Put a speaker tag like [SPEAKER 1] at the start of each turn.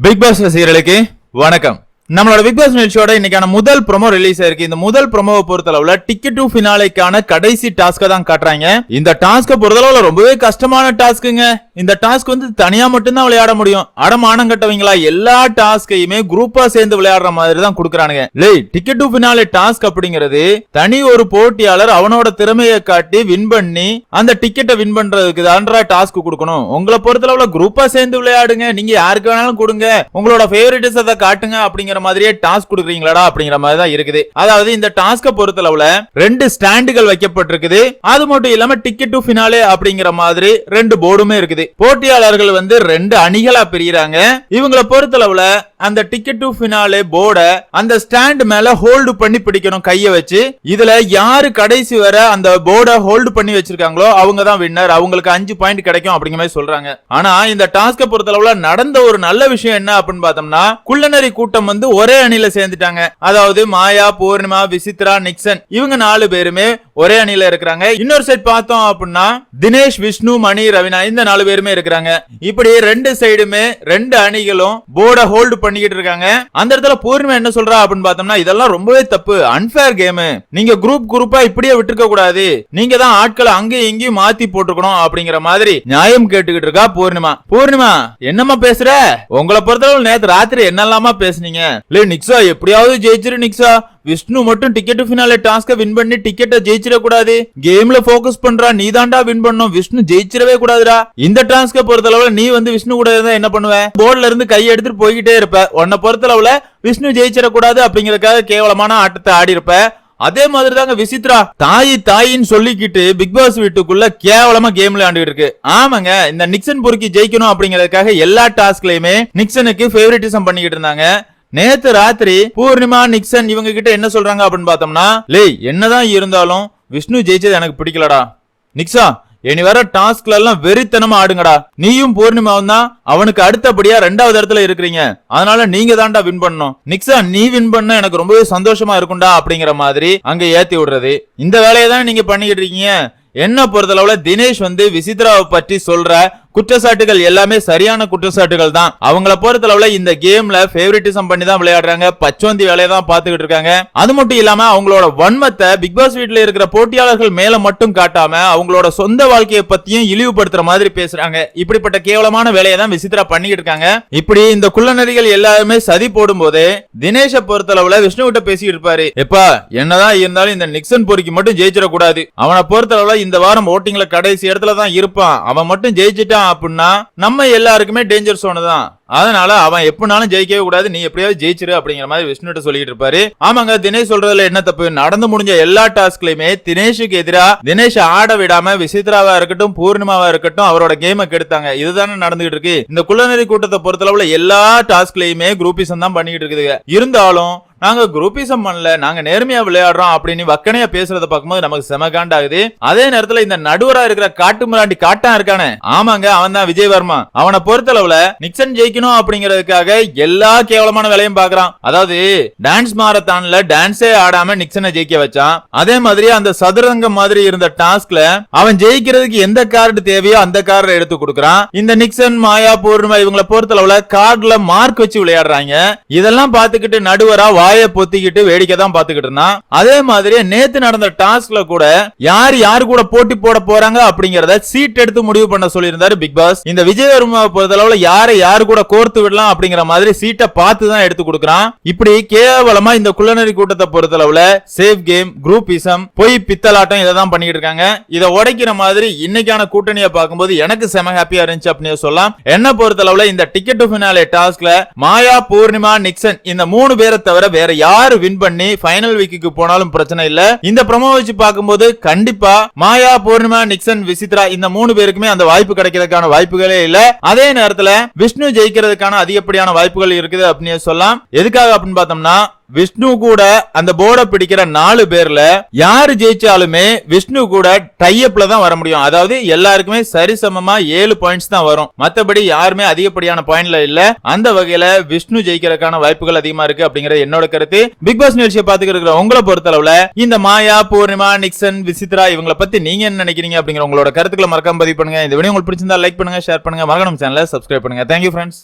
[SPEAKER 1] Big pass ரசிகர்களுக்கு வணக்கம். நம்மளோட பிக் பாஸ் நிகழ்ச்சியோட இன்னைக்கான முதல் ப்ரோமோ ரிலீஸ் ஆயிருக்கு இந்த முதல் ப்ரோமோவை பொறுத்தளவுல டிக்கெட் டு பினாலைக்கான கடைசி டாஸ்க தான் காட்டுறாங்க. இந்த டாஸ்க பொறுத்தளவுல ரொம்பவே கஷ்டமான டாஸ்க்குங்க இந்த டாஸ்க் வந்து தனியா மட்டும்தான் விளையாட முடியும். அடமானம் கட்டவங்களா எல்லா டாஸ்கையுமே குரூப்பா சேர்ந்து விளையாடுற மாதிரி தான் கொடுக்குறானுங்க. லே டிக்கெட் டு ஃபினாலே டாஸ்க் அப்படிங்கிறது தனி ஒரு போட்டியாளர் அவனோட திறமையை காட்டி வின் பண்ணி அந்த டிக்கெட்டை வின் பண்றதுக்கு தான்றா டாஸ்க் கொடுக்கணும். உங்களை பொறுத்தளவுல குரூப்பா சேர்ந்து விளையாடுங்க. நீங்க யாருக்கு வேணாலும் கொடுங்க. உங்களோட ஃபேவரட்டிஸ் அதை காட்டுங்க அப்படிங்கிற மாதிரியே டாஸ்க் கொடுக்குறீங்களாடா அப்படிங்கிற மாதிரி தான் இருக்குது. அதாவது இந்த டாஸ்க பொறுத்தளவுல ரெண்டு ஸ்டாண்டுகள் வைக்கப்பட்டிருக்குது. அது மட்டும் இல்லாம டிக்கெட் டு ஃபினாலே அப்படிங்கிற மாதிரி ரெண்டு போர்டுமே இருக்குது. போட்டியாளர்கள் வந்து ரெண்டு அணிகளா பிரிகிறாங்க. இவங்களை பொறுத்தளவுல அந்த டிக்கெட் டு பினாலே போர்டை அந்த ஸ்டாண்ட் மேல ஹோல்டு பண்ணி பிடிக்கணும் கைய வச்சு. இதுல யாரு கடைசி வர அந்த போர்டை ஹோல்டு பண்ணி வச்சிருக்காங்களோ அவங்க தான் வின்னர் அவங்களுக்கு அஞ்சு பாயிண்ட் கிடைக்கும் அப்படிங்கிற மாதிரி சொல்றாங்க. ஆனா இந்த டாஸ்க பொறுத்தளவுல நடந்த ஒரு நல்ல விஷயம் என்ன அப்படின்னு பார்த்தோம்னா குள்ளநரி கூட்டம் வந்து ஒரே அணியில சேர்ந்துட்டாங்க. அதாவது மாயா பூர்ணிமா விசித்ரா நிக்சன். இவங்க நாலு பேருமே ஒரே அணியில இருக்கிறாங்க. இன்னொரு சைடு பார்த்தோம் அப்படின்னா தினேஷ் விஷ்ணு மணி ரவினா இந்த நாலு பேருமே இருக்கிறாங்க. இப்படி ரெண்டு சைடுமே ரெண்டு அணிகளும் போர்டை ஹோல்டு பண்ணிக்கிட்டு இருக்காங்க. அந்த இடத்துல பூர்ணிமா என்ன சொல்றா அப்படின்னு பார்த்தோம்னா இதெல்லாம் ரொம்பவே தப்பு. அன்பேர் கேம் நீங்க குரூப் குரூப்பா இப்படியே விட்டுருக்க கூடாது. நீங்க தான் ஆட்களை அங்கேயும் இங்கேயும் மாத்தி போட்டுக்கணும் அப்படிங்கிற மாதிரி நியாயம் கேட்டுக்கிட்டு இருக்கா பூர்ணிமா. பூர்ணிமா என்னம்மா பேசுற? உங்களை பொறுத்தளவு நேத்து ராத்திரி என்னெல்லாமா பேசுனீங்க? இல்ல நிக்ஸா எப்படியாவது ஜெயிச்சிரு நிக்ஸா. விஷ்ணு மட்டும் டிக்கெட் ஃபினாலே டாஸ்க வின் பண்ணி டிக்கெட்டை ஜெயிச்சு கூடாது கேம்ல போக்கஸ் பண்றா நீ தாண்டா வின் பண்ணும். விஷ்ணு ஜெயிச்சிடவே கூடாதுடா. இந்த டாஸ்க பொறுத்தளவுல நீ வந்து விஷ்ணு கூட இருந்தா என்ன பண்ணுவ? போர்ட்ல இருந்து கை எடுத்துட்டு போய்கிட்டே இருப்ப. உன்னை பொறுத்தளவுல விஷ்ணு ஜெயிச்சிடக்கூடாது அப்படிங்கறதுக்காக கேவலமான ஆட்டத்தை ஆடி இருப்ப. அதே மாதிரி தாங்க விசித்ரா. தாய் தாயின்னு சொல்லிக்கிட்டு பிக் பாஸ் வீட்டுக்குள்ள கேவலமா கேம் விளையாண்டுட்டு இருக்கு. ஆமாங்க இந்த நிக்சன் பொறுக்கி ஜெயிக்கணும் அப்படிங்கறதுக்காக எல்லா டாஸ்க்லயுமே நிக்சனுக்கு ஃபேவரட்டிசம் பண்ணிக்கிட்டு இருந்தாங்க. நேத்து ராத்திரி பூர்ணிமா நிக்சன் இவங்க கிட்ட என்ன சொல்றாங்க அப்படின்னு பார்த்தோம்னா லே என்னதான் இருந்தாலும் விஷ்ணு ஜெயிச்சது எனக்கு பிடிக்கலடா. நிக்ஸா இனி வர டாஸ்க்ல எல்லாம் வெறித்தனமா ஆடுங்கடா. நீயும் பூர்ணிமாவும் தான் அவனுக்கு அடுத்தபடியா ரெண்டாவது இடத்துல இருக்கிறீங்க. அதனால நீங்க தான்டா வின் பண்ணணும். நிக்ஸா நீ வின் பண்ண எனக்கு ரொம்பவே சந்தோஷமா இருக்கும்டா அப்படிங்கிற மாதிரி அங்க ஏத்தி விடுறது. இந்த வேலையை தான் நீங்க பண்ணிக்கிட்டு இருக்கீங்க? என்ன பொறுத்தளவுல தினேஷ் வந்து விசித்ராவை பற்றி சொல்ற குற்றச்சாட்டுகள் எல்லாமே சரியான குற்றச்சாட்டுகள் தான். அவங்கள பொறுத்தளவுல இந்த கேம்ல ஃபேவரட்டிசம் பண்ணி தான் விளையாடுறாங்க. பச்சோந்தி வேலையை தான் பாத்துக்கிட்டு இருக்காங்க. அது மட்டும் இல்லாம அவங்களோட வன்மத்தை பிக் பாஸ் வீட்ல இருக்கிற போட்டியாளர்கள் மேல மட்டும் காட்டாம அவங்களோட சொந்த வாழ்க்கையை பத்தியும் இழிவுபடுத்துற மாதிரி பேசுறாங்க. இப்படிப்பட்ட கேவலமான வேலையை தான் விசித்திரா பண்ணிக்கிட்டு இருக்காங்க. இப்படி இந்த குள்ளநரிகள் எல்லாருமே சதி போடும் போது தினேஷ பொறுத்தளவுல விஷ்ணு கிட்ட பேசிட்டு இருப்பாரு. எப்பா என்னதான் இருந்தாலும் இந்த நிக்சன் பொறிக்கு மட்டும் ஜெயிச்சிடக்கூடாது. அவனை பொறுத்தளவுல இந்த வாரம் ஓட்டிங்ல கடைசி இடத்துல தான் இருப்பான். அவன் மட்டும் ஜெயிச்சிட்டான் அப்படின்னா நம்ம எல்லாருக்குமே டேஞ்சர் சோனு தான். அதனால அவன் எப்படினாலும் ஜெயிக்கவே கூடாது. நீ எப்படியாவது ஜெயிச்சிரு அப்படிங்கிற மாதிரி விஷ்ணுகிட்ட சொல்லிட்டு இருப்பாரு. ஆமாங்க தினேஷ் சொல்றதுல என்ன தப்பு? நடந்து முடிஞ்ச எல்லா டாஸ்க்லயுமே தினேஷுக்கு எதிரா தினேஷ் ஆட விடாம விசித்ராவா இருக்கட்டும் பூர்ணிமாவா இருக்கட்டும் அவரோட கேமை கெடுத்தாங்க. இதுதானே நடந்துகிட்டு இருக்கு. இந்த குள்ளநெறி கூட்டத்தை பொறுத்தளவுல எல்லா டாஸ்க்லயுமே குரூப்பிசம் தான் பண்ணிக்கிட்டு இருக்குதுங்க. இருந்தாலும் நாங்க குரூப்பிசம் பண்ணல நாங்க நேர்மையா விளையாடுறோம் அப்படின்னு வக்கனையா பேசுறத பார்க்கும்போது நமக்கு செம காண்டாகுது. அதே நேரத்துல இந்த நடுவரா இருக்கிற காட்டு முராண்டி காட்டான் இருக்கானே ஆமாங்க அவன் தான் விஜய் வர்மா அவனை பொறுத்தளவுல நிக்சன் ஜெயிக்கணும் அப்படிங்கறதுக்காக எல்லா கேவலமான வேலையும் பாக்குறான் அதாவது டான்ஸ் மாரத்தான்ல டான்ஸே ஆடாம நிக்சனை ஜெயிக்க வச்சான். அதே மாதிரி அந்த சதுரங்கம் மாதிரி இருந்த டாஸ்க்ல அவன் ஜெயிக்கிறதுக்கு எந்த கார்டு தேவையோ அந்த கார்டை எடுத்து கொடுக்கறான். இந்த நிக்சன் மாயா பூர்ணிமா இவங்களை பொறுத்தளவுல கார்டுல மார்க் வச்சு விளையாடுறாங்க. இதெல்லாம் பாத்துக்கிட்டு நடுவரா பொத்திக்கிட்டு வேடிக்கை தான் பாத்துக்கிட்டு இருந்தான். அதே மாதிரி நேத்து நடந்த டாஸ்க்ல கூட யார் யாரு கூட போட்டி போட போறாங்க அப்படிங்கறத சீட் எடுத்து முடிவு பண்ண சொல்லியிருந்தாரு பிக் பாஸ். இந்த விஜயவர்மா பொறுத்தளவுல யாரை யாரு கூட கோர்த்து விடலாம் அப்படிங்கிற மாதிரி சீட்டை பார்த்து தான் எடுத்து கொடுக்குறான். இப்படி கேவலமா இந்த குள்ளநரி கூட்டத்தை பொறுத்தளவுல சேஃப் கேம் குரூப்பிசம் பொய் பித்தலாட்டம் இதை தான் பண்ணிட்டு இருக்காங்க. இதை உடைக்கிற மாதிரி இன்னைக்கான கூட்டணியை பார்க்கும்போது எனக்கு செம ஹாப்பியா இருந்துச்சு அப்படின்னு சொல்லலாம். என்ன பொறுத்தளவுல இந்த டிக்கெட் டு ஃபினாலே டாஸ்க்ல மாயா பூர்ணிமா நிக்சன் இந்த மூணு பேரை தவிர வேற யாரு வின் பண்ணி ஃபைனல் வீக்குக்கு போனாலும் பிரச்சனை இல்ல. இந்த ப்ரமோ வச்சு பார்க்கும்போது கண்டிப்பா மாயா பூர்ணிமா நிக்சன் விசித்ரா இந்த மூணு பேருக்குமே அந்த வாய்ப்பு கிடைக்கிறதுக்கான வாய்ப்புகளே இல்ல. அதே நேரத்துல விஷ்ணு ஜெயிக்கிறதுக்கான அதிகப்படியான வாய்ப்புகள் இருக்குது அப்படின்னு சொல்லலாம். எதுக்காக அப்படின்னு பார்த்தோம்னா விஷ்ணு கூட அந்த போர்டை பிடிக்கிற நாலு பேர்ல யாரு ஜெயிச்சாலுமே விஷ்ணு கூட டைஅப்ல தான் வர முடியும். அதாவது எல்லாருக்குமே சரிசமமா ஏழு பாயிண்ட்ஸ் தான் வரும். மத்தபடி யாருமே அதிகப்படியான பாயிண்ட்ல இல்ல. அந்த வகையில விஷ்ணு ஜெயிக்கிறதுக்கான வாய்ப்புகள் அதிகமா இருக்கு அப்படிங்கறது என்னோட கருத்து. பிக் பாஸ் நிகழ்ச்சியை பாத்துக்கிட்டு இருக்கிற உங்களை பொறுத்தளவுல இந்த மாயா பூர்ணிமா நிக்சன் விசித்ரா இவங்களை பத்தி நீங்க என்ன நினைக்கிறீங்க அப்படிங்கிற உங்களோட கருத்துக்களை மறக்காம பதிவு பண்ணுங்க. இந்த வீடியோ உங்களுக்கு பிடிச்சிருந்தா லைக் பண்ணுங்க ஷேர் பண்ணுங்க. மறக்கணும் சேனலை சப்ஸ்கிரைப் பண்ணுங்க. Thank you friends